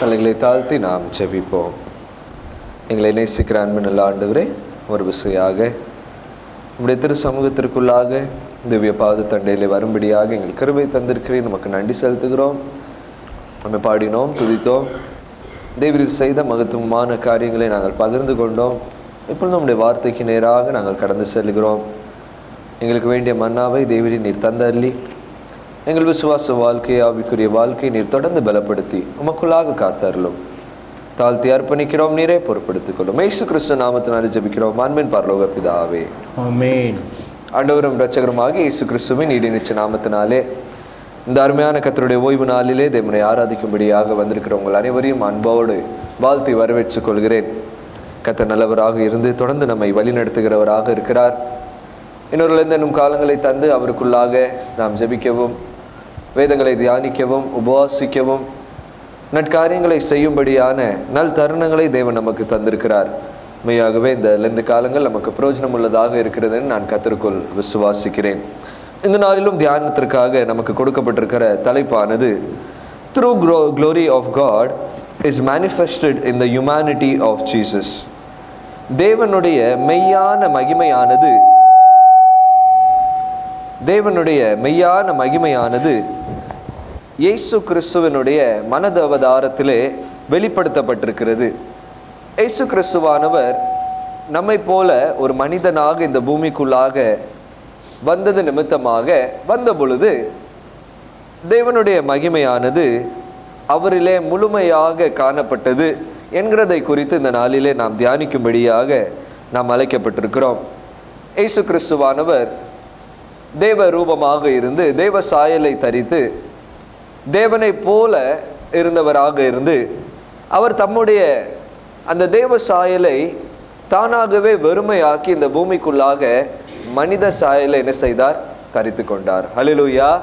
தலைகளை தாழ்த்தி நாம் ஜெபிப்போம். எங்களை நேசிக்கிற அன்பு நல்ல ஆண்டவரே ஒரு விசையாக உடைய திரு சமூகத்திற்குள்ளாக திவ்ய பாத தண்டையில் வரும்படியாக எங்கள் கிருபை தந்திருக்கிறேன் நமக்கு நன்றி செலுத்துகிறோம். நம்ம பாடினோம் துதித்தோம். தேவரில் செய்த மகத்துவமான காரியங்களை நாங்கள் பகிர்ந்து கொண்டோம். இப்பொழுது நம்முடைய வார்த்தைக்கு நேராக நாங்கள் கடந்து செல்கிறோம். எங்களுக்கு வேண்டிய மன்னாவை தேவரி நீர் தந்தள்ளி எங்கள் விசுவாச வாழ்க்கை ஆவிக்குரிய வாழ்க்கையை நீர் தொடர்ந்து பலப்படுத்தி உமக்குள்ளாக காத்தருளும். தாழ்த்தி அர்ப்பணிக்கிறோம் நீரே பொறுப்படுத்திக் கொள்ளும். இயேசு கிறிஸ்து நாமத்தினாலே ஜெபிக்கிறோம். அன்பின் பரலோக பிதாவே. ஆண்டவரும் இரட்சகருமாக இயேசு கிறிஸ்துவின் நீடி நிச்ச நாமத்தினாலே இந்த அருமையான கத்தருடைய ஓய்வு நாளிலே தேவனை ஆராதிக்கும்படியாக வந்திருக்கிற உங்கள் அனைவரையும் அன்போடு வாழ்த்தி வரவேற்றுக் கொள்கிறேன். கத்தர் நல்லவராக இருந்து தொடர்ந்து நம்மை வழிநடத்துகிறவராக இருக்கிறார். இன்னொருலேருந்து என்னும் காலங்களை தந்து அவருக்குள்ளாக நாம் ஜெபிக்கவும். வேதங்களை தியானிக்கவும் உபவாசிக்கவும் நற்காரியங்களை செய்யும்படியான நல் தருணங்களை தேவன் நமக்கு தந்திருக்கிறார். உண்மையாகவே இந்த லெந்து காலங்கள் நமக்கு பிரயோஜனம் உள்ளதாக இருக்கிறதுன்னு நான் கத்திற்குள் விசுவாசிக்கிறேன். இந்த நாளிலும் தியானத்திற்காக நமக்கு கொடுக்கப்பட்டிருக்கிற தலைப்பானது true grow glory of God is manifested in the humanity of Jesus தேவனுடைய மெய்யான மகிமையானது தேவனுடைய மெய்யான மகிமையானது இயேசு கிறிஸ்துவனுடைய மனது அவதாரத்திலே வெளிப்படுத்தப்பட்டிருக்கிறது. இயேசு கிறிஸ்துவானவர் நம்மை போல ஒரு மனிதனாக இந்த பூமிக்குள்ளாக வந்தது நிமித்தமாக வந்த பொழுது தேவனுடைய மகிமையானது அவரிலே முழுமையாக காணப்பட்டது என்கிறதை குறித்து இந்த நாளிலே நாம் தியானிக்கும்படியாக நாம் அழைக்கப்பட்டிருக்கிறோம். இயேசு கிறிஸ்துவானவர் தேவ ரூபமாக இருந்து தேவ சாயலை தரித்து தேவனைப் போல இருந்தவராக இருந்து அவர் தம்முடைய அந்த தேவ சாயலை தானாகவே வெறுமையாக்கி இந்த பூமிக்குள்ளாக மனித சாயலை என்ன செய்தார்? தரித்து கொண்டார். ஹalleluya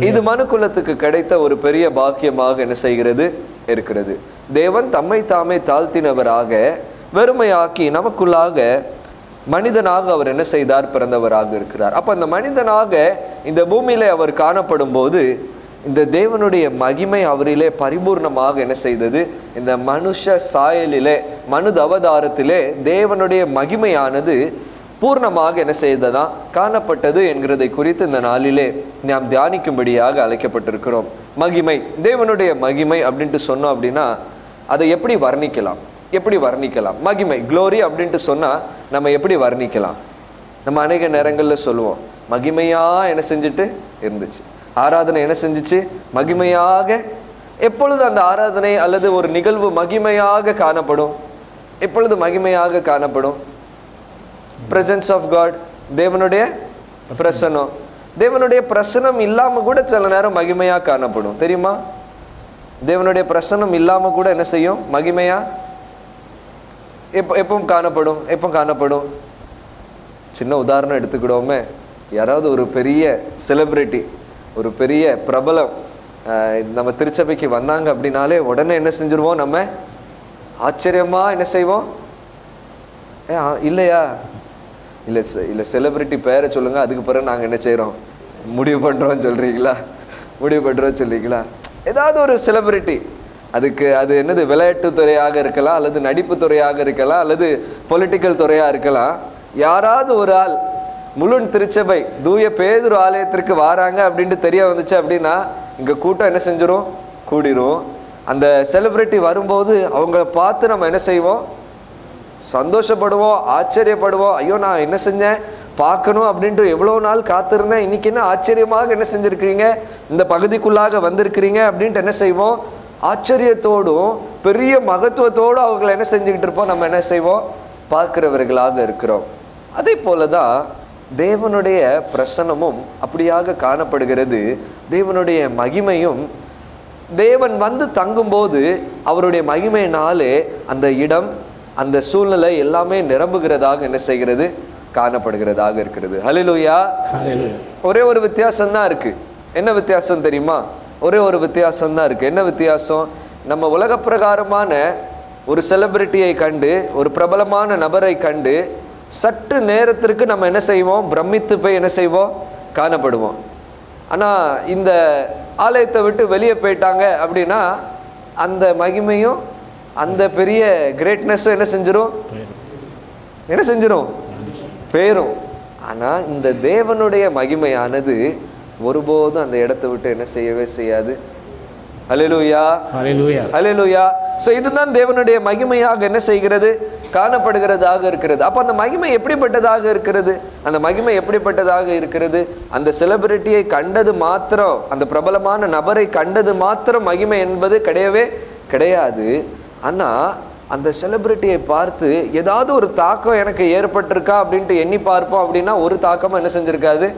இது மனுக்குலத்துக்கு கிடைத்த ஒரு பெரிய பாக்கியமாக என்ன செய்கிறது? இருக்கிறது. தேவன் தம்மை தாமே தாழ்த்தினவராக வெறுமையாக்கி நமக்குள்ளாக மனிதனாக அவர் என்ன செய்தார்? பிறந்தவராக இருக்கிறார். அப்ப அந்த மனிதனாக இந்த பூமியிலே அவர் காணப்படும் போது இந்த தேவனுடைய மகிமை அவரிலே பரிபூர்ணமாக என்ன செய்தது? இந்த மனுஷ சாயலிலே மனுத அவதாரத்திலே தேவனுடைய மகிமையானது பூர்ணமாக என்ன செய்ததா? காணப்பட்டது என்கிறதை குறித்து இந்த நாளிலே நாம் தியானிக்கும்படியாக அழைக்கப்பட்டிருக்கிறோம். மகிமை தேவனுடைய மகிமை அப்படின்ட்டு சொன்னோம் அப்படின்னா அதை எப்படி வர்ணிக்கலாம்? எப்படி வர்ணிக்கலாம்? மகிமை க்ளோரி அப்படின்ட்டு சொன்னால் நம்ம எப்படி வர்ணிக்கலாம்? நம்ம அநேக நேரங்களில் சொல்லுவோம் மகிமையாக என்ன செஞ்சுட்டு? இருந்துச்சு. ஆராதனை என்ன செஞ்சுச்சு? மகிமையாக எப்பொழுது அந்த ஆராதனை அல்லது ஒரு நிகழ்வு மகிமையாக காணப்படும்? எப்பொழுது மகிமையாக காணப்படும்? பிரசன்ஸ் ஆஃப் காட் தேவனுடைய பிரசனம் தேவனுடைய பிரசனம் இல்லாம கூட சில நேரம் மகிமையா காணப்படும். தெரியுமா? தேவனுடைய பிரசனம் இல்லாம கூட என்ன செய்யும்? மகிமையா? எப்போ எப்பவும் காணப்படும் எப்போ காணப்படும்? சின்ன உதாரணம் எடுத்துக்கிடுவோமே. யாராவது ஒரு பெரிய செலிபிரிட்டி ஒரு பெரிய பிரபலம் நம்ம திருச்சபைக்கு வந்தாங்க அப்படின்னாலே உடனே என்ன செஞ்சிருவோம்? நம்ம ஆச்சரியமா என்ன செய்வோம்? ஏ ஆ, இல்லையா? இல்லை செ- இல்லை செலிபிரிட்டி பேரை சொல்லுங்க அதுக்கு பிறகு நாங்கள் என்ன செய்கிறோம் முடிவு பண்ணுறோம் சொல்றீங்களா? முடிவு பண்ணுறோம் சொல்றீங்களா? ஏதாவது ஒரு செலிபிரிட்டி அதுக்கு அது என்னது விளையாட்டு துறையாக இருக்கலாம் அல்லது நடிப்பு துறையாக இருக்கலாம் அல்லது பொலிட்டிக்கல் துறையாக இருக்கலாம் யாராவது ஒரு ஆள் முழுன் திருச்சபை தூய பேதுரு ஆலயத்திற்கு வாராங்க அப்படின்ட்டு தெரிய வந்துச்சு அப்படின்னா இங்கே கூட்டம் என்ன செஞ்சிடும் கூடிரும். அந்த செலிப்ரிட்டி வரும்போது அவங்கள பார்த்து நம்ம என்ன செய்வோம்? சந்தோஷப்படுவோம் ஆச்சரியப்படுவோம். ஐயோ நான் என்ன செஞ்சேன்? பார்க்கணும் அப்படின்ட்டு எவ்வளோ நாள் காத்திருந்தேன். இன்னைக்கு என்ன ஆச்சரியமாக என்ன செஞ்சுருக்கிறீங்க? இந்த பகுதிக்குள்ளாக வந்திருக்கிறீங்க அப்படின்ட்டு என்ன செய்வோம்? ஆச்சரியத்தோடும் பெரிய மகத்துவத்தோடும் அவங்களை என்ன செஞ்சுக்கிட்டு இருப்போம்? நம்ம என்ன செய்வோம்? பார்க்குறவர்களாக இருக்கிறோம். அதே போல தான் தேவனுடைய பிரசனமும் அப்படியாக காணப்படுகிறது. தேவனுடைய மகிமையும் தேவன் வந்து தங்கும்போது அவருடைய மகிமையினாலே அந்த இடம் அந்த சூழ்நிலை எல்லாமே நிரம்புகிறதாக என்ன செய்கிறது? காணப்படுகிறதாக இருக்கிறது. ஹalleluya ஒரே ஒரு வித்தியாசம் தான் இருக்கு. என்ன வித்தியாசம் தெரியுமா? ஒரே ஒரு வித்தியாசம் தான் இருக்கு. என்ன வித்தியாசம்? நம்ம உலக பிரகாரமான ஒரு செலிபிரிட்டியை கண்டு ஒரு பிரபலமான நபரை கண்டு சற்று நேரத்திற்கு நம்ம என்ன செய்வோம்? பிரமித்து போய் என்ன செய்வோம்? காணப்படுவோம். ஆனால் இந்த ஆலயத்தை விட்டு வெளியே போயிட்டாங்க அப்படின்னா அந்த மகிமையும் அந்த பெரிய கிரேட்னஸும் என்ன செஞ்சிடும் என்ன செஞ்சிடும் பேரும் ஆனால் இந்த தேவனுடைய மகிமையானது ஒருபோதும் அந்த இடத்தை விட்டு என்ன செய்யவே செய்யாது. ஹalleluya அல்லேலூயா சோ இதுதான் தேவனுடைய மகிமையாக என்ன செய்கிறது? காணப்படுகிறதாக இருக்கிறது. அப்ப அந்த மகிமை எப்படிப்பட்டதாக இருக்கிறது? அந்த மகிமை எப்படிப்பட்டதாக இருக்கிறது? அந்த செலிபிரிட்டியை கண்டது மாத்திரம் அந்த பிரபலமான நபரை கண்டது மாத்திரம் மகிமை என்பது கிடையவே கிடையாது. ஆனா அந்த செலிபிரிட்டியை பார்த்து ஏதாவது ஒரு தாக்கம் எனக்கு ஏற்பட்டிருக்கா அப்படின்ட்டு எண்ணி பார்ப்போம் அப்படின்னா ஒரு தாக்கமும் என்ன செஞ்சிருக்காது?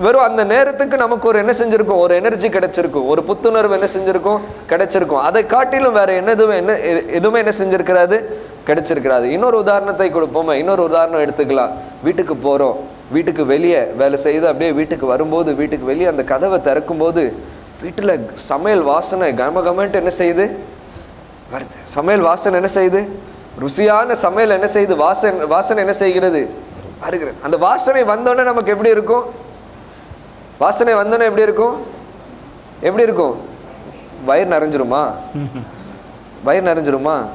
வெறும் அந்த நேரத்துக்கு நமக்கு ஒரு என்ன செஞ்சுருக்கோம்? ஒரு எனர்ஜி கிடைச்சிருக்கும். ஒரு புத்துணர்வு என்ன செஞ்சுருக்கும்? கிடைச்சிருக்கும். அதை காட்டிலும் வேற என்ன எதுவும் என்ன எ- எதுவுமே என்ன செஞ்சுருக்கிறாது கிடைச்சிருக்கிறாது இன்னொரு உதாரணத்தை கொடுப்போமே. இன்னொரு உதாரணம் எடுத்துக்கலாம். வீட்டுக்கு போகிறோம் வீட்டுக்கு வெளியே வேலை செய்து அப்படியே வீட்டுக்கு வரும்போது வீட்டுக்கு வெளியே அந்த கதவை திறக்கும்போது வீட்டில் சமையல் வாசனை கமகமன்ட்டு என்ன செய்யுது? வருது. சமையல் வாசனை என்ன செய்யுது? ருசியான சமையல் என்ன செய்யுது? வாசனை வாசனை என்ன செய்கிறது? வருகிறது அந்த வாசனை வந்தோடனே நமக்கு எப்படி இருக்கும்? வாசனை வந்தோடனே எப்படி இருக்கும்? எப்படி இருக்கும்? வயிறு நிறைஞ்சிருமா? வயிறு நிறைஞ்சிருமா?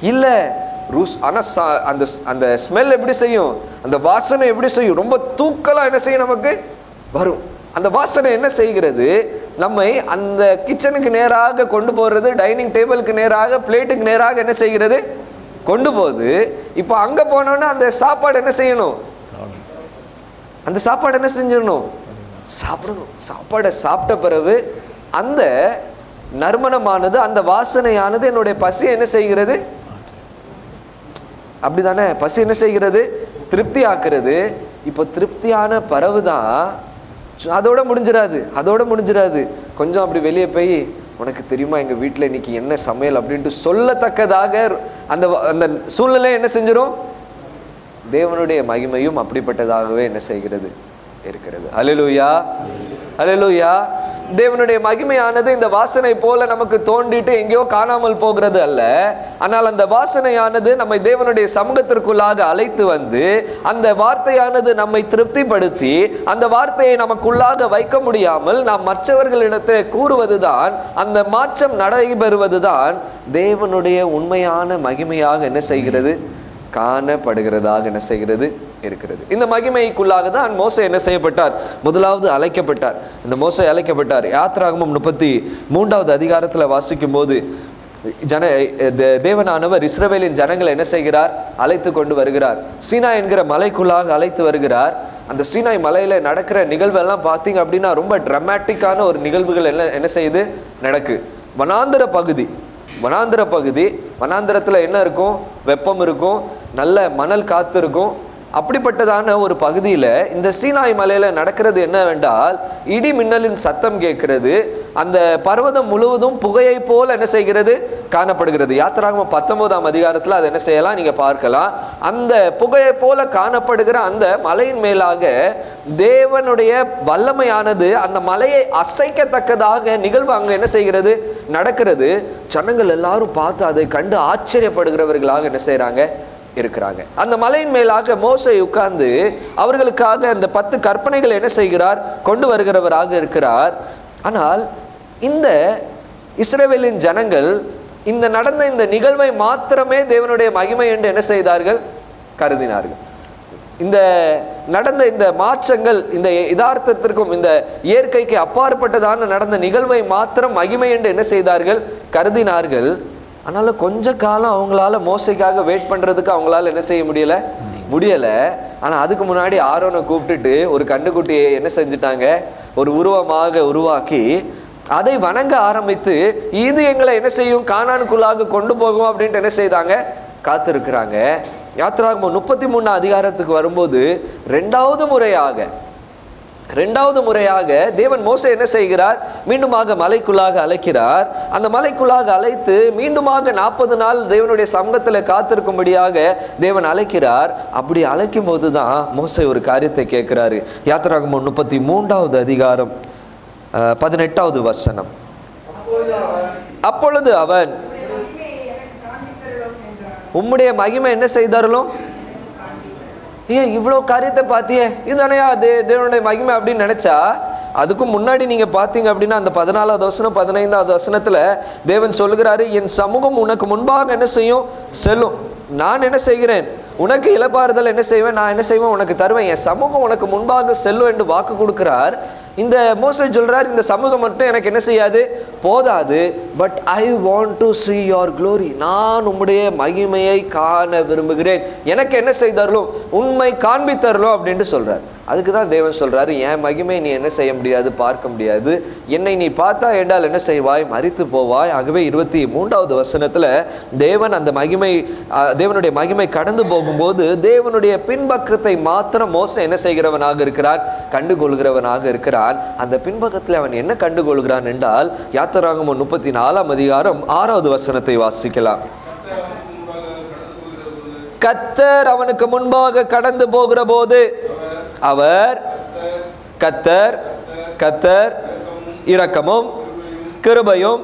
இல்லை ரூஸ் ஆனால் சா- அந்த அந்த ஸ்மெல் எப்படி செய்யும்? அந்த வாசனை எப்படி செய்யும்? ரொம்ப தூக்கலாக என்ன செய்யும் நமக்கு? வரும். அந்த வாசனை என்ன செய்கிறது? நம்மை அந்த கிச்சனுக்கு நேராக கொண்டு போகிறது டைனிங் டேபிளுக்கு நேராக பிளேட்டுக்கு நேராக என்ன செய்கிறது? கொண்டு போகுது. இப்போ அங்கே போனோன்னா அந்த சாப்பாடு என்ன செய்யணும்? அந்த சாப்பாடு என்ன செஞ்சிடணும்? சாப்பிடணும். சாப்பாடை சாப்பிட்ட பிறகு அந்த நறுமணமானது அந்த வாசனையானது என்னுடைய பசி என்ன செய்கிறது? அப்படிதானே? பசி என்ன செய்கிறது? திருப்தி ஆக்குறது இப்போ திருப்தியான பறவுதான் சு- அதோட முடிஞ்சிடாது. அதோட முடிஞ்சிடாது. கொஞ்சம் அப்படி வெளியே போய் உனக்கு தெரியுமா எங்கள் வீட்டில் இன்னைக்கு என்ன சமையல்? அப்படின்ட்டு சொல்லத்தக்கதாக அந்த வ- அந்த சூழ்நிலை என்ன செஞ்சிடும் தேவனுடைய மகிமையும் அப்படிப்பட்டதாகவே என்ன செய்கிறது? இருக்கிறது. அலிலுயா அலிலுயா தேவனுடைய மகிமையானது இந்த வாசனை போல நமக்கு தோண்டிட்டு எங்கேயோ காணாமல் போகிறது அல்ல. ஆனால் அந்த வாசனையானது நம்மை தேவனுடைய சமூகத்திற்குள்ளாக அழைத்து வந்து அந்த வார்த்தையானது நம்மை திருப்திப்படுத்தி அந்த வார்த்தையை நமக்குள்ளாக வைக்க முடியாமல் நாம் மற்றவர்களிடத்தை கூறுவதுதான் அந்த மாற்றம் நடைபெறுவதுதான் தேவனுடைய உண்மையான மகிமையாக என்ன செய்கிறது? காணப்படுகிறதாக என்ன செய்கிறது? இருக்கிறது. இந்த மகிமைக்குள்ளாக தான் மோசை என்ன செய்யப்பட்டார்? முதலாவது அழைக்கப்பட்டார். இந்த மோசை அழைக்கப்பட்டார். யாத்ராகமம் முப்பத்தி மூன்றாவது அதிகாரத்தில் வாசிக்கும் போது ஜன தே- தேவனானவர் இஸ்ரவேலின் ஜனங்களை என்ன செய்கிறார்? அழைத்து கொண்டு வருகிறார். சீனா என்கிற மலைக்குள்ளாக அழைத்து வருகிறார். அந்த சீனாய் மலையில் நடக்கிற நிகழ்வெல்லாம் பார்த்தீங்க அப்படின்னா ரொம்ப ட்ரமாட்டிக்கான ஒரு நிகழ்வுகள் என்ன என்ன செய்யுது? நடக்கு. வனாந்திர பகுதி. வனாந்திர பகுதி வனாந்திரத்தில் என்ன இருக்கும்? வெப்பம் இருக்கும் நல்ல மணல் காற்று இருக்கும். அப்படிப்பட்டதான ஒரு பகுதியில் இந்த சீனாய் மலையில் நடக்கிறது என்னவென்றால் இடி மின்னலின் சத்தம் கேட்கிறது. அந்த பர்வதம் முழுவதும் புகையை போல் என்ன செய்கிறது? காணப்படுகிறது. யாத்திராகம பத்தொன்பதாம் அதிகாரத்தில் அதை என்ன செய்யலாம்? நீங்கள் பார்க்கலாம். அந்த புகையை போல காணப்படுகிற அந்த மலையின் மேலாக தேவனுடைய வல்லமையானது அந்த மலையை அசைக்கத்தக்கதாக நிகழ்வு அங்கே என்ன செய்கிறது? நடக்கிறது. ஜனங்கள் எல்லாரும் பார்த்து அதை கண்டு ஆச்சரியப்படுகிறவர்களாக என்ன செய்கிறாங்க இருக்கிறாங்க. அந்த மலையின் மேலாக மோசை உட்கார்ந்து அவர்களுக்காக அந்த பத்து கற்பனைகள் என்ன செய்கிறார்? கொண்டு வருகிறவராக இருக்கிறார். ஆனால் இந்த இஸ்ரேவேலின் ஜனங்கள் இந்த நடந்த இந்த நிகழ்வை மாத்திரமே தேவனுடைய மகிமை என்று என்ன செய்தார்கள்? கருதினார்கள். இந்த நடந்த இந்த மாற்றங்கள் இந்த யதார்த்தத்திற்கும் இந்த இயற்கைக்கு அப்பாற்பட்டதான நடந்த நிகழ்வை மாத்திரம் மகிமை என்று என்ன செய்தார்கள்? கருதினார்கள். ஆனாலும் கொஞ்ச காலம் அவங்களால மோசைக்காக வெயிட் பண்றதுக்கு அவங்களால என்ன செய்ய முடியல? முடியல. ஆனா அதுக்கு முன்னாடி ஆரோனை கூப்பிட்டுட்டு ஒரு கண்டுக்குட்டியை என்ன செஞ்சுட்டாங்க? ஒரு உருவமாக உருவாக்கி அதை வணங்க ஆரம்பித்து இது எங்களை என்ன செய்யும்? காணானுக்குள்ளாக கொண்டு போகும் அப்படின்ட்டு என்ன செய்தாங்க? காத்திருக்கிறாங்க. யாத்ராகமம் முப்பத்தி மூணு அதிகாரத்துக்கு வரும்போது ரெண்டாவது முறையாக ரெண்டாவது முறையாக தேவன் மோசை என்ன செய்கிறார்? மீண்டுமாக மலைக்குள்ளாக அழைக்கிறார். அந்த மலைக்குள்ளாக அழைத்து மீண்டுமாக நாற்பது நாள் தேவனுடைய சமூகத்தில் காத்திருக்கும்படியாக தேவன் அழைக்கிறார். அப்படி அழைக்கும் போது தான் மோசை ஒரு காரியத்தை கேட்கிறாரு. யாத்திராகும் முப்பத்தி மூன்றாவது அதிகாரம் பதினெட்டாவது வசனம். அப்பொழுது அவன் உம்முடைய மகிமை என்ன செய்தாரலும் ஏன் இவ்வளோ காரியத்தை பார்த்தியே இதுதானையா தே தேவனுடைய மகிமை அப்படின்னு நினைச்சா? அதுக்கும் முன்னாடி நீங்கள் பார்த்தீங்க அப்படின்னா அந்த பதினாலாவது வசனம் பதினைந்தாவது வசனத்தில் தேவன் சொல்லுகிறாரு என் சமூகம் உனக்கு முன்பாக என்ன செய்யும்? செல்லும். நான் என்ன செய்கிறேன்? உனக்கு இழப்பாறுதல் என்ன செய்வேன்? நான் என்ன செய்வேன்? உனக்கு தருவேன். என் சமூகம் உனக்கு முன்பாக செல்லும் என்று வாக்கு கொடுக்கிறார். இந்த மோசை சொல்றார் இந்த சமூகம் மட்டும் எனக்கு என்ன செய்யாது? போதாது. But I want to see your glory நான் உம்முடைய மகிமையை காண விரும்புகிறேன். எனக்கு என்ன செய்தரலும் உண்மை காண்பித்தரலும் அப்படின்ட்டு சொல்கிறார் அதுக்கு தான் தேவன் சொல்கிறாரு என் மகிமை நீ என்ன செய்ய முடியாது பார்க்க முடியாது. என்னை நீ பார்த்தா என்றால் என்ன செய்வாய்? மறித்து போவாய். ஆகவே இருபத்தி மூன்றாவது வசனத்தில் தேவன் அந்த மகிமை தேவனுடைய மகிமை கடந்து போகும்போது தேவனுடைய பின்பக்கத்தை மாத்திரம் மோசம் என்ன செய்கிறவனாக இருக்கிறான் கண்டுகொள்கிறவனாக இருக்கிறான் அந்த பின்பக்கத்தில் அவன் என்ன கண்டுகொள்கிறான் என்றால் யாத்திராகமம் முப்பத்தி நாலாம் அதிகாரம் ஆறாவது வசனத்தை வாசிக்கலாம். கத்தர் அவனுக்கு முன்பாக கடந்து போகிற போது அவர் கத்தர் கத்தர் இரக்கமும் கிருபையும்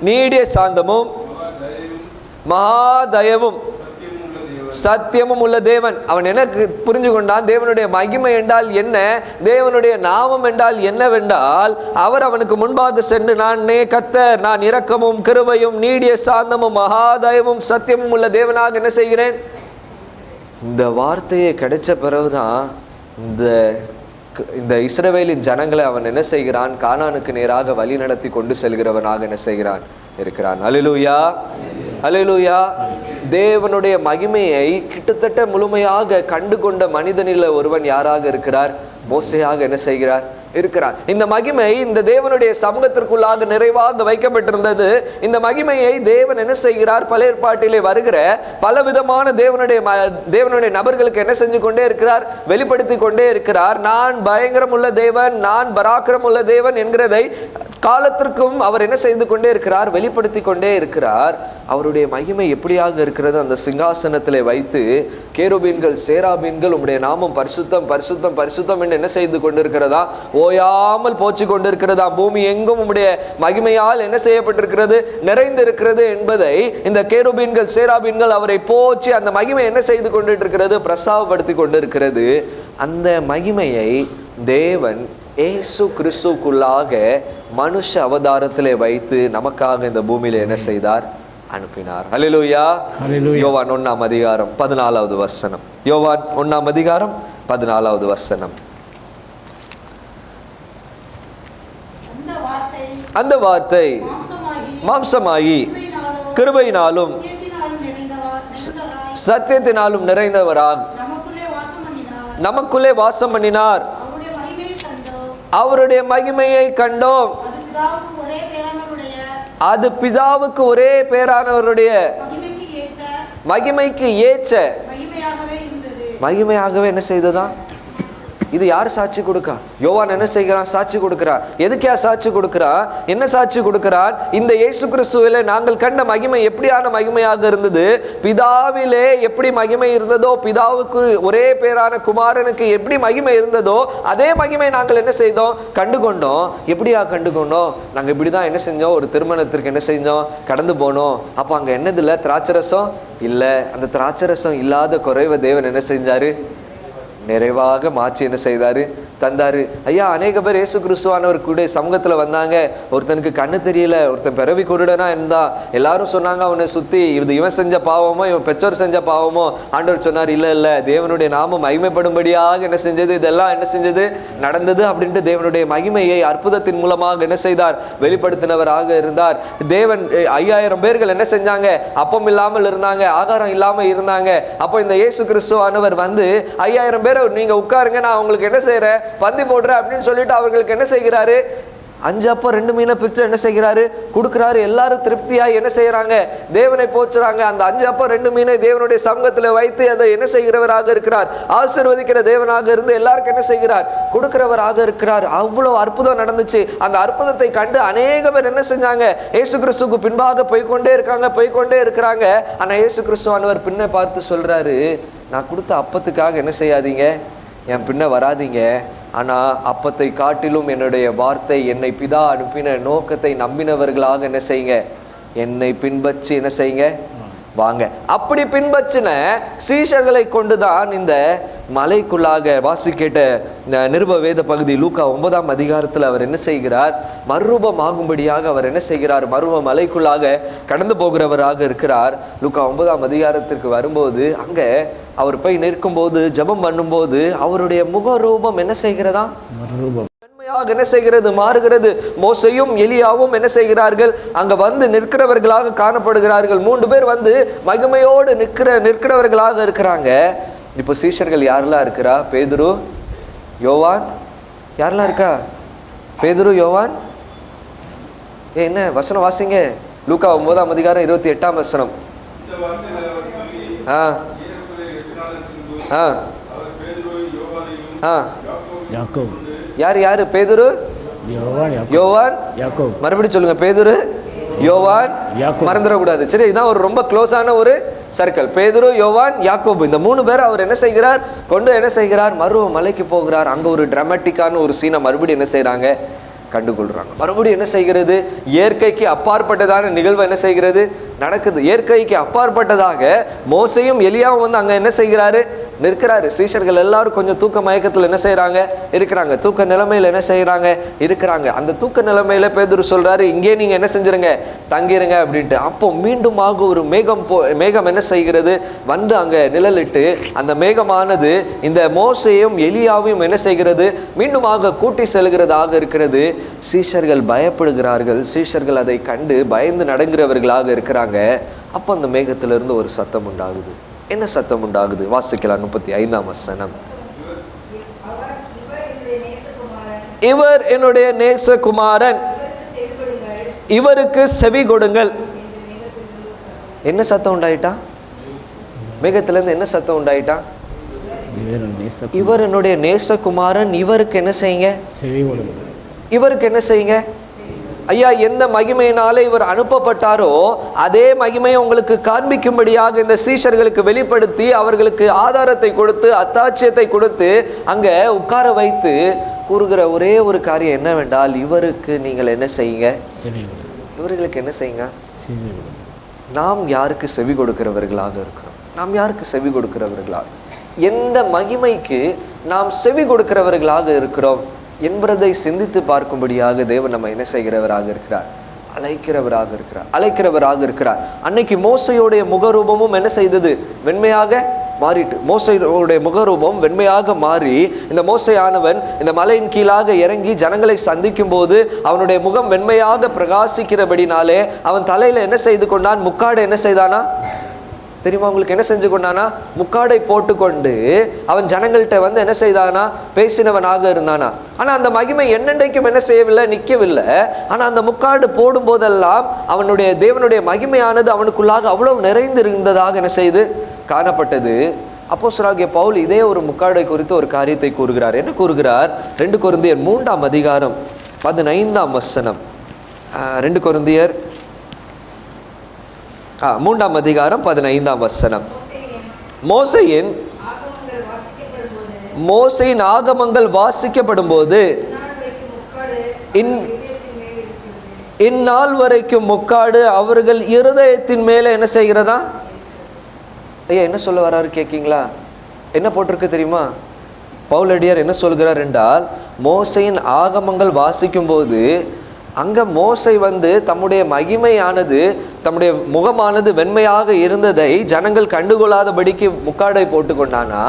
நீடிய சாந்தமும் மகாதயவும் சத்தியமும் உள்ள தேவன். அவன் என்ன புரிஞ்சு கொண்டான் தேவனுடைய மகிமை என்றால் என்ன? தேவனுடைய நாமம் என்றால் என்னவென்றால் அவர் அவனுக்கு முன்பாக சென்று நானே கத்தர் நான் இரக்கமும் கிருபையும் நீடிய சாந்தமும் மகாதயமும் சத்தியமும் உள்ள தேவனாக என்ன செய்கிறேன்? இந்த வார்த்தையை கிடைச்ச பிறகுதான் இந்த இந்த இஸ்ரவேலின் ஜனங்களை அவன் என்ன செய்கிறான்? கானானுக்கு நேராக வழி நடத்தி கொண்டு செல்கிறவனாக என்ன செய்கிறான்? இருக்கிறான். அலிலூயா அலிலூயா தேவனுடைய மகிமையை கிட்டத்தட்ட முழுமையாக கண்டு கொண்ட மனிதனில் ஒருவன் யாராக இருக்கிறார்? மோசையாக என்ன செய்கிறார்? இருக்கிறார். இந்த மகிமை இந்த தேவனுடைய சமூகத்திற்குள்ளாக நிறைவாக வைக்கப்பட்டிருந்தது. இந்த மகிமையை தேவன் என்ன செய்கிறார்? பல ஏற்பாட்டிலே வருகிற பல விதமான தேவனுடைய ம- தேவனுடைய நபர்களுக்கு என்ன செஞ்சு கொண்டே இருக்கிறார்? வெளிப்படுத்தி கொண்டே இருக்கிறார். நான் பயங்கரம் உள்ள தேவன் நான் பராக்கிரம் உள்ள தேவன் என்கிறதை காலத்திற்கும் அவர் என்ன செய்து கொண்டே இருக்கிறார்? வெளிப்படுத்தி கொண்டே இருக்கிறார். அவருடைய மகிமை எப்படியாக இருக்கிறது? அந்த சிங்காசனத்திலே வைத்து கேருபீன்கள் சேராபீன்கள் உம்முடைய நாமம் பரிசுத்தம் பரிசுத்தம் பரிசுத்தம் என்று என்ன செய்து கொண்டிருக்கிறதா? ஓயாமல் போச்சு கொண்டிருக்கிறதா. பூமி எங்கும் உம்முடைய மகிமையால் என்ன செய்யப்பட்டிருக்கிறது? நிறைந்திருக்கிறது என்பதை இந்த கேருபீன்கள் சேராபீன்கள் அவரை போற்றி அந்த மகிமை என்ன செய்து இருக்கிறது பிரசாவப்படுத்தி கொண்டிருக்கிறது. அந்த மகிமையை தேவன் ஏசு கிறிஸ்துக்குள்ளாக மனுஷ அவதாரத்திலே வைத்து நமக்காக இந்த பூமியில என்ன செய்தார்? அனுப்பினார். Hallelujah. யோவான் ஒண்ணாம் அதிகாரம் பதினாலாவது வசனம். யோவான் ஒண்ணாம் அதிகாரம் பதினாலாவது வசனம் அந்த வார்த்தை அந்த வார்த்தை மாம்சமாகி கிருபையினாலும் சத்தியத்தினாலும் நிறைந்தவராக நமக்குள்ளே வாசம் பண்ணினார். அவருடைய மகிமையை கண்டோம். அது பிதாவுக்கு ஒரே பேரானவருடைய மகிமைக்கு ஏற்ற மகிமையாகவே என்ன செய்ததா? இது யார் சாட்சி கொடுக்கா? யோவான் என்ன செய்கிறான்? சாட்சி கொடுக்கிறார் எதுக்கா சாட்சி கொடுக்கிறா? என்ன சாட்சி கொடுக்கிறான்? இந்த இயேசு கிறிஸ்துவிலே நாங்கள் கண்ட மகிமை எப்படியான மகிமையாக இருந்தது? பிதாவிலே எப்படி மகிமை இருந்ததோ பிதாவுக்கு ஒரே பேரான குமாரனுக்கு எப்படி மகிமை இருந்ததோ அதே மகிமை நாங்கள் என்ன செய்தோம்? கண்டு கொண்டோம் எப்படியா கண்டு கொண்டோம் நாங்கள் இப்படி தான் என்ன செஞ்சோம்? ஒரு திருமணத்திற்கு என்ன செஞ்சோம்? கடந்து போனோம். அப்போ அங்கே என்னது இல்லை? திராட்சரசம்? இல்லை. அந்த திராட்சரசம் இல்லாத குறைவை தேவன் என்ன செஞ்சாரு? நிறைவாக மாற்றி என்ன செய்தார்? தந்தார். ஐயா அநேக பேர் இயேசு கிறிஸ்துவானவர் கூட சமூகத்தில் வந்தாங்க. ஒருத்தனுக்கு கண்ணு தெரியல ஒருத்தன் பிறவி குருடனா இருந்தா எல்லாரும் சொன்னாங்க அவனை சுற்றி இது இவன் செஞ்ச பாவமோ இவன் பெற்றோர் செஞ்ச பாவமோ? ஆண்டவர் சொன்னார் இல்லை இல்லை தேவனுடைய நாமம் மகிமைப்படும்படியாக என்ன செஞ்சது? இதெல்லாம் என்ன செஞ்சது? நடந்தது? அப்படின்ட்டு தேவனுடைய மகிமையை அற்புதத்தின் மூலமாக என்ன செய்தார்? வெளிப்படுத்தினவராக இருந்தார். தேவன் ஐயாயிரம் பேர்கள் என்ன செஞ்சாங்க? அப்பம் இல்லாமல் இருந்தாங்க ஆகாரம் இல்லாமல் இருந்தாங்க. அப்போ இந்த இயேசு கிறிஸ்துவானவர் வந்து ஐயாயிரம் பேரை நீங்கள் உட்காருங்க நான் உங்களுக்கு என்ன செய்கிறேன் பந்தி போடுற அப்படின்னு சொல்லிட்டு அவர்களுக்கு என்ன செய்கிறாரு? அஞ்சு அப்போ ரெண்டு மீனை பிரித்து என்ன செய்கிறாரு? கொடுக்குறாரு. எல்லாரும் திருப்தியாக என்ன செய்கிறாங்க தேவனை போற்றுறாங்க. அந்த அஞ்சு அப்போ ரெண்டு மீனை தேவனுடைய சமூகத்தில் வைத்து அதை என்ன செய்கிறவராக இருக்கிறார்? ஆசிர்வதிக்கிற தேவனாக இருந்து எல்லாருக்கும் என்ன செய்கிறார்? கொடுக்கிறவராக இருக்கிறார். அவ்வளோ அற்புதம் நடந்துச்சு. அந்த அற்புதத்தை கண்டு அநேக பேர் என்ன செஞ்சாங்க? ஏசு கிறிஸ்துக்கு பின்பாக போய்க்கொண்டே இருக்காங்க போய்க்கொண்டே இருக்கிறாங்க. ஆனால் இயேசு கிறிஸ்துவானவர் பின்ன பார்த்து சொல்கிறாரு நான் கொடுத்த அப்பத்துக்காக என்ன செய்யாதீங்க? என் பின்ன வராதீங்க. ஆனால் அப்பத்தை காட்டிலும் என்னுடைய வார்த்தை என்னை பிதா அனுப்பின நோக்கத்தை நம்பினவர்களாக என்ன செய்யுங்க? என்னை பின்பற்றி என்ன செய்யுங்க? வாங்க. அப்படி பின்பற்றின சீஷர்களை கொண்டுதான் இந்த மலைக்குள்ளாக வாசி கேட்ட நிருப வேத பகுதி லூக்கா ஒன்பதாம் அதிகாரத்தில் அவர் என்ன செய்கிறார்? மறுரூபமாகும்படியாக அவர் என்ன செய்கிறார்? மருவ மலைக்குள்ளாக கடந்து போகிறவராக இருக்கிறார். லூக்கா ஒன்பதாம் அதிகாரத்திற்கு வரும்போது அங்க அவர் போய் நிற்கும்போது ஜெபம் பண்ணும்போது அவருடைய முகரூபம் என்ன செய்கிறதா? மறுரூபம். உண்மையாக என்ன செய்கிறது? மாறுகிறது. மோசையும் எலியாவும் என்ன செய்கிறார்கள்? அங்க வந்து நிற்கிறவர்களாக காணப்படுகிறார்கள். மூன்று பேர் வந்து மகிமையோடு நிற்கிற நிற்கிறவர்களாக இருக்கிறாங்க. இப்போ சீஷர்கள் யாரெல்லாம் இருக்கிறா? பேதுரு யோவான். யாரெல்லாம் இருக்கா? பேதுரு யோவான்? ஏ என்ன வசனம் வாசிங்க? லூக்கா ஒன்பதாம் அதிகாரம் இருபத்தி எட்டாம் வசனம். ஆ ஆ. ஆ. யாக்கோப். யார் யாரு? பேதுரு? யோவான் மறுபடியும் சொல்லுங்க பேதுரு யோவான். மறந்துடக்கூடாது. சரி இதுதான் ஒரு ரொம்ப க்ளோஸான ஒரு சர்க்கிள் பேதுரு யோவான் யாக்கோபு. இந்த மூணு பேர் அவர் என்ன செய்கிறார்? கொண்டு என்ன செய்கிறார்? மருவ மலைக்கு போகிறார். அங்க ஒரு டிராமட்டிக்கான ஒரு சீனை மறுபடியும் என்ன செய்றாங்க? கண்டுகொள்றாங்க. மறுபடியும் என்ன செய்கிறது? இயற்கைக்கு அப்பாற்பட்டதான நிகழ்வு என்ன செய்கிறது? நடக்குது. இயற்கைக்கு அப்பாற்பட்டதாக மோசையும் எலியாவும் வந்து அங்க என்ன செய்கிறாரு? நிற்கிறாரு. சீஷர்கள் எல்லாரும் கொஞ்சம் தூக்க மயக்கத்தில் என்ன செய்கிறாங்க இருக்கிறாங்க. தூக்க நிலைமையில என்ன செய்கிறாங்க இருக்கிறாங்க. அந்த தூக்க நிலைமையில பேதுரு சொல்றாரு இங்கே நீங்க என்ன செஞ்சிருங்க? தங்கிருங்க அப்படின்ட்டு. அப்போ மீண்டுமாக ஒரு மேகம் போ மேகம் என்ன செய்கிறது? வந்து அங்க நிழலிட்டு அந்த மேகமானது இந்த மோசையும் எலியாவையும் என்ன செய்கிறது? மீண்டுமாக கூட்டி செல்கிறதாக இருக்கிறது. சீஷர்கள் பயப்படுகிறார்கள் சீஷர்கள் அதை கண்டு பயந்து நடங்குறவர்களாக இருக்கிறாங்க. அப்போ அந்த மேகத்திலிருந்து ஒரு சத்தம் உண்டாகுது. என்ன சத்தம் உண்டாகுது? வாசிக்கலாம் முப்பத்தி ஐந்தாம் வசனம். இவர் என்னுடைய நேசகுமாரன். இவருக்கு செவி கொடுங்கள். என்ன சத்தம் உண்டாயிட்டா? மேகத்திலிருந்து என்ன சத்தம் உண்டாயிட்டா? இவர் என்னுடைய நேசகுமாரன் இவருக்கு என்ன செய்யுங்க? செவி கொடுங்கள். இவருக்கு என்ன செய்யுங்க? ஐயா எந்த மகிமையினாலே இவர் அனுப்பப்பட்டாரோ அதே மகிமையை உங்களுக்கு காண்பிக்கும்படியாக இந்த சீஷர்களுக்கு வெளிப்படுத்தி அவர்களுக்கு ஆதாரத்தை கொடுத்து அத்தாட்சியத்தை கொடுத்து அங்க உட்கார வைத்து கூறுகிற ஒரே ஒரு காரியம் என்னவென்றால் இவருக்கு நீங்கள் என்ன செய்யுங்க? இவர்களுக்கு என்ன செய்யுங்க? நாம் யாருக்கு செவி கொடுக்கிறவர்களாக இருக்கிறோம்? நாம் யாருக்கு செவி கொடுக்கிறவர்களாக? எந்த மகிமைக்கு நாம் செவி கொடுக்கிறவர்களாக இருக்கிறோம்? என்பதை சிந்தித்து பார்க்கும்படியாக தேவன் நம்ம என்ன செய்கிறவராக இருக்கிறார்? அழைக்கிறவராக இருக்கிறார். அழைக்கிறவராக இருக்கிறார். அன்னைக்கு மோசையோடைய முகரூபமும் என்ன செய்தது? வெண்மையாக மாறிட்டு மோசையோடைய முகரூபம் வெண்மையாக மாறி இந்த மோசையானவன் இந்த மலையின் கீழாக இறங்கி ஜனங்களை சந்திக்கும் போது அவனுடைய முகம் வெண்மையாக பிரகாசிக்கிறபடினாலே அவன் தலையில என்ன செய்து கொண்டான்? முக்காடு என்ன செய்தானா? தெரியுமா உங்களுக்கு என்ன செஞ்சு கொண்டானா முக்காடை போட்டுக்கொண்டு அவன் ஜனங்கள்கிட்ட வந்து என்ன செய்தானா பேசினவனாக இருந்தானா. ஆனால் அந்த மகிமை என்னென்றைக்கும் என்ன செய்யவில்லை? நிற்கவில்லை ஆனால் அந்த முக்காடு போடும் போதெல்லாம் அவனுடைய தேவனுடைய மகிமையானது அவனுக்குள்ளாக அவ்வளவு நிறைந்து இருந்ததாக என்ன செய்து? காணப்பட்டது. அப்போ பவுல் இதே ஒரு முக்காடை குறித்து ஒரு காரியத்தை கூறுகிறார். என்ன கூறுகிறார்? ரெண்டு குருந்தியர் மூன்றாம் அதிகாரம் பதினைந்தாம் வசனம். ரெண்டு குருந்தியர் மூன்றாம் அதிகாரம் பதினைந்தாம் வசனம். மோசையின் மோசையின் ஆகமங்கள் வாசிக்கப்படும் போது இன் இந்நாள் வரைக்கும் முக்காடு அவர்கள் இருதயத்தின் மேலே என்ன செய்கிறதா? ஐயா என்ன சொல்ல வராரு கேட்கீங்களா என்ன போட்டிருக்கு தெரியுமா? பவுலடியார் என்ன சொல்கிறார் என்றால் மோசையின் ஆகமங்கள் வாசிக்கும் போது அங்கே மோசை வந்து தம்முடைய மகிமையானது தம்முடைய முகமானது வெண்மையாக இருந்ததை ஜனங்கள் கண்டுகொள்ளாதபடிக்கு முக்காடை போட்டுக்கொண்டானா?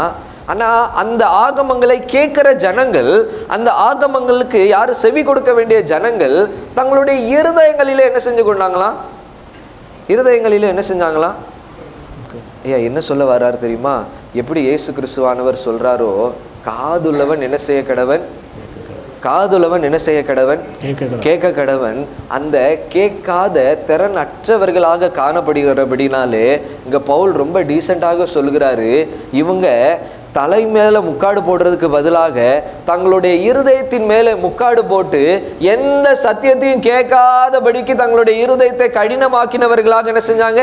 ஆனால் அந்த ஆகமங்களை கேட்குற ஜனங்கள் அந்த ஆகமங்களுக்கு யார் செவி கொடுக்க வேண்டிய ஜனங்கள் தங்களுடைய இருதயங்களிலே என்ன செஞ்சு கொண்டாங்களாம் இருதயங்களில் என்ன செஞ்சாங்களாம் ஐயா என்ன சொல்ல வர்றாரு தெரியுமா? எப்படி இயேசு கிறிஸ்துவானவர் சொல்றாரோ காதுள்ளவன் என்ன செய்ய கடவன்? காதுள்ளவன் என்ன செய்ய கடவன்? கேட்க கேட்க கடவன். அந்த கேட்காத திறன் அற்றவர்களாக காணப்படுகிறபடினாலே இங்க பவுல் ரொம்ப டீசெண்டாக சொல்கிறாரு இவங்க தலை மேல முக்காடு போடுறதுக்கு பதிலாக தங்களுடைய இருதயத்தின் மேலே முக்காடு போட்டு எந்த சத்தியத்தையும் கேட்காதபடிக்கு தங்களுடைய இருதயத்தை கடினமாக்கினவர்களாக என்ன செஞ்சாங்க?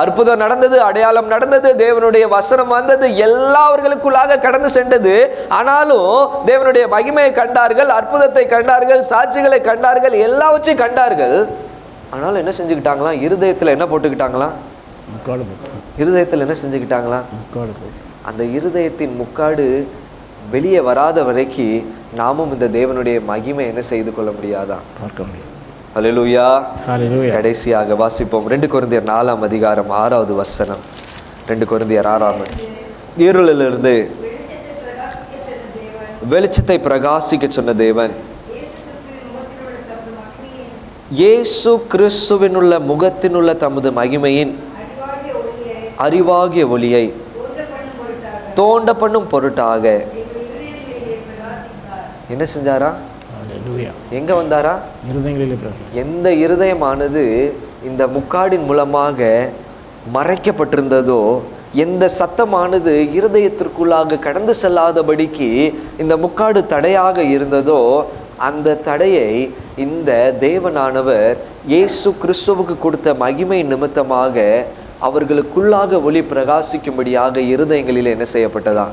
அற்புதம் நடந்தது அடையாளம் நடந்தது தேவனுடைய வசனம் வந்தது எல்லாவர்களுக்குள்ளாக கடந்து சென்றது. ஆனாலும் தேவனுடைய மகிமையை கண்டார்கள் அற்புதத்தை கண்டார்கள் சாட்சிகளை கண்டார்கள் எல்லாவற்றையும் கண்டார்கள். ஆனாலும் என்ன செஞ்சுக்கிட்டாங்களாம் இருதயத்துல என்ன போட்டுக்கிட்டாங்களாம் இருதயத்தில் என்ன செஞ்சுக்கிட்டாங்களா? முக்காடு போட்டு. அந்த இருதயத்தின் முக்காடு வெளியே வராத வரைக்கும் நாமும் இந்த தேவனுடைய மகிமை என்ன செய்து கொள்ள முடியாதா? பார்க்க முடியும் ஹalleluya கடைசியாக வாசிப்போம். ரெண்டு குருந்தியர் நாலாம் அதிகாரம் ஆறாவது வசனம். ரெண்டு குருந்தியர் ஆறாம் இருளிலிருந்து வெளிச்சத்தை பிரகாசிக்க சொன்ன தேவன். இயேசு கிறிஸ்துவினுள்ள முகத்தினுள்ள தமது மகிமையின் அறிவாகிய ஒளியை தோண்ட பண்ணும் பொருட்டாக. என்ன செஞ்சாரா? எங்க வந்தாரா? இருதயங்களிலே எந்த இருதயமானது இந்த முக்காடின் மூலமாக மறைக்கப்பட்டிருந்ததோ எந்த சத்தமானது இருதயத்திற்குள்ளாக கடந்து செல்லாதபடிக்கு இந்த முக்காடு தடையாக இருந்ததோ அந்த தடையை இந்த தேவனானவர் இயேசு கிறிஸ்துவுக்கு கொடுத்த மகிமை நிமித்தமாக அவர்களுக்குள்ளாக ஒளி பிரகாசிக்கும்படியாக இருதயங்களில் என்ன செய்யப்பட்டதா?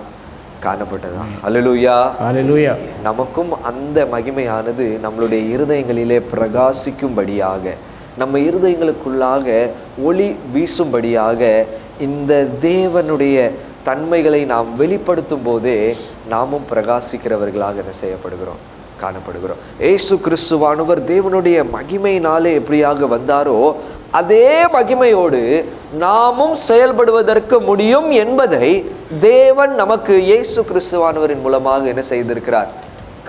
காணப்பட்டதா அல்லேலூயா. ஹalleluya நமக்கும் அந்த மகிமையானது நம்மளுடைய இருதயங்களிலே பிரகாசிக்கும்படியாக நம்ம இருதயங்களுக்குள்ளாக ஒளி வீசும்படியாக இந்த தேவனுடைய தன்மைகளை நாம் வெளிப்படுத்தும் போதே நாமும் பிரகாசிக்கிறவர்களாக என்ன செய்யப்படுகிறோம்? காணப்படுகிறோம். ஏசு கிறிஸ்துவானவர் தேவனுடைய மகிமையினாலே எப்படியாக வந்தாரோ அதே மகிமையோடு நாமும் செயல்படுவதற்கு முடியும் என்பதை தேவன் நமக்கு இயேசு கிறிஸ்துவானவரின் மூலமாக என்ன செய்திருக்கிறார்?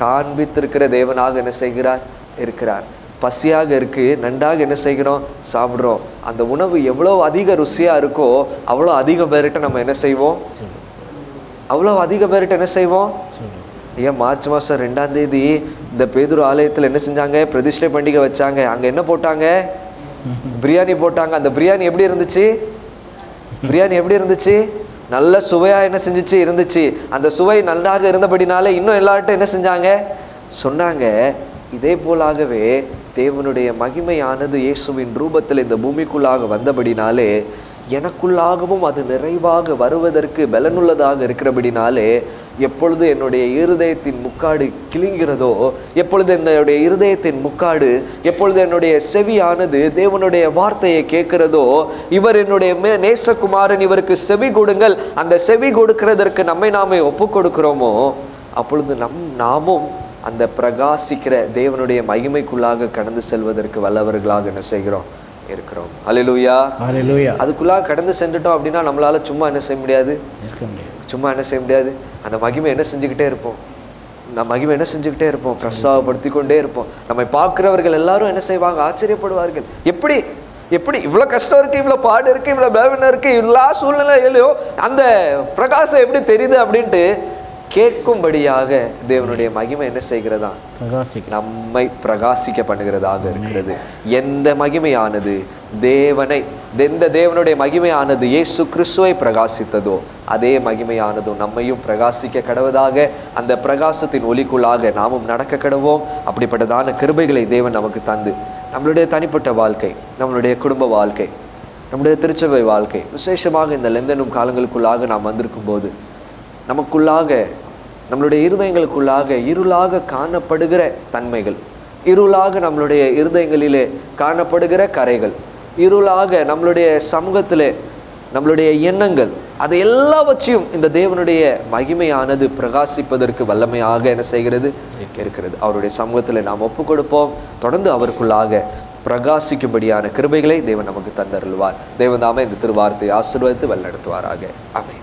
காண்பித்திருக்கிற தேவனாக என்ன செய்கிறார்? இருக்கிறார். பசியாக இருக்கு நன்றாக என்ன செய்கிறோம்? சாப்பிட்றோம். அந்த உணவு எவ்வளோ அதிக ருசியாக இருக்கோ அவ்வளோ அதிக பேர்கிட்ட நம்ம என்ன செய்வோம்? அவ்வளோ அதிக பேர்கிட்ட என்ன செய்வோம்? ஏன் மார்ச் மாதம் ரெண்டாம் தேதி இந்த பேதூர் ஆலயத்தில் என்ன செஞ்சாங்க? பிரதிஷ்டை பண்டிகை வச்சாங்க. அங்கே என்ன போட்டாங்க? பிரியாணி போட்டாங்க. அந்த பிரியாணி எப்படி இருந்துச்சு? பிரியாணி எப்படி இருந்துச்சு? நல்ல சுவையாக என்ன செஞ்சுச்சு? இருந்துச்சு. அந்த சுவை நன்றாக இருந்தபடினால இன்னும் எல்லார்ட்டும் என்ன செஞ்சாங்க? சொன்னாங்க. இதே போலாகவே தேவனுடைய மகிமையானது இயேசுவின் ரூபத்தில் இந்த பூமிக்குள்ளாக வந்தபடினாலே எனக்குள்ளாகவும் அது நிறைவாக வருவதற்கு பலனுள்ளதாக இருக்கிறபடினாலே எப்பொழுது என்னுடைய இருதயத்தின் முக்காடு கிளிங்கிறதோ எப்பொழுது என்னுடைய இருதயத்தின் முக்காடு எப்பொழுது என்னுடைய செவியானது தேவனுடைய வார்த்தையை கேட்கிறதோ இவர் என்னுடைய மே- நேசகுமாரன் இவருக்கு செவி கொடுங்கள். அந்த செவி கொடுக்கிறதற்கு நம்மை நாமே ஒப்பு கொடுக்கிறோமோ அப்பொழுது நம் நாமும் அந்த பிரகாசிக்கிற தேவனுடைய மகிமைக்குள்ளாக கடந்து செல்வதற்கு வல்லவர்களாக என்ன செய்கிறோம்? இருக்கிறோம். ஹalleluya. அதுக்குள்ளாக கடந்து சென்றுட்டோம் அப்படின்னா நம்மளால சும்மா என்ன செய்ய முடியாது? சும்மா என்ன செய்ய முடியாது? அந்த மகிமை என்ன செஞ்சுக்கிட்டே இருப்போம். நம்ம மகிமை என்ன செஞ்சுக்கிட்டே இருப்போம். பிரஸ்தாவப்படுத்தி கொண்டே இருப்போம். நம்மை பார்க்கிறவர்கள் எல்லாரும் என்ன செய்வாங்க? ஆச்சரியப்படுவார்கள். எப்படி? எப்படி? இவ்வளோ கஷ்டம் இருக்கு இவ்வளோ பாடு இருக்கு இவ்வளோ பேவனை இருக்கு எல்லா சூழ்நிலையிலையும் அந்த பிரகாசம் எப்படி தெரியுது அப்படின்ட்டு கேட்கும்படியாக தேவனுடைய மகிமை என்ன செய்கிறதா? நம்மை பிரகாசிக்க பண்ணுகிறதாக இருக்கிறது. எந்த மகிமையானது? தேவனை எந்த தேவனுடைய மகிமையானது இயேசு கிறிஸ்துவை பிரகாசித்ததோ அதே மகிமையானதும் நம்மையும் பிரகாசிக்க கடவதாக அந்த பிரகாசத்தின் ஒளிக்குள்ளாக நாமும் நடக்க கடவோம். அப்படிப்பட்டதான கிருபைகளை தேவன் நமக்கு தந்து நம்மளுடைய தனிப்பட்ட வாழ்க்கை நம்மளுடைய குடும்ப வாழ்க்கை நம்முடைய திருச்சபை வாழ்க்கை விசேஷமாக இந்த லெந்தனும் காலங்களுக்குள்ளாக நாம் வந்திருக்கும் போது நமக்குள்ளாக நம்மளுடைய இருதயங்களுக்குள்ளாக இருளாக காணப்படுகிற தன்மைகள் இருளாக நம்மளுடைய இருதயங்களிலே காணப்படுகிற கரைகள் இருளாக நம்மளுடைய சமூகத்திலே நம்மளுடைய எண்ணங்கள் அதை எல்லாவற்றையும் இந்த தேவனுடைய மகிமையானது பிரகாசிப்பதற்கு வல்லமையாக என்ன செய்கிறது? இருக்கிறது. அவருடைய சமூகத்தில் நாம் ஒப்பு கொடுப்போம் தொடர்ந்து அவருக்குள்ளாக பிரகாசிக்கும்படியான கிருபைகளை தேவன் நமக்கு தந்தருள்வார். தேவன் தாமே இந்த திருவார்த்தை ஆசீர்வதித்து வழிநடத்துவாராக அமை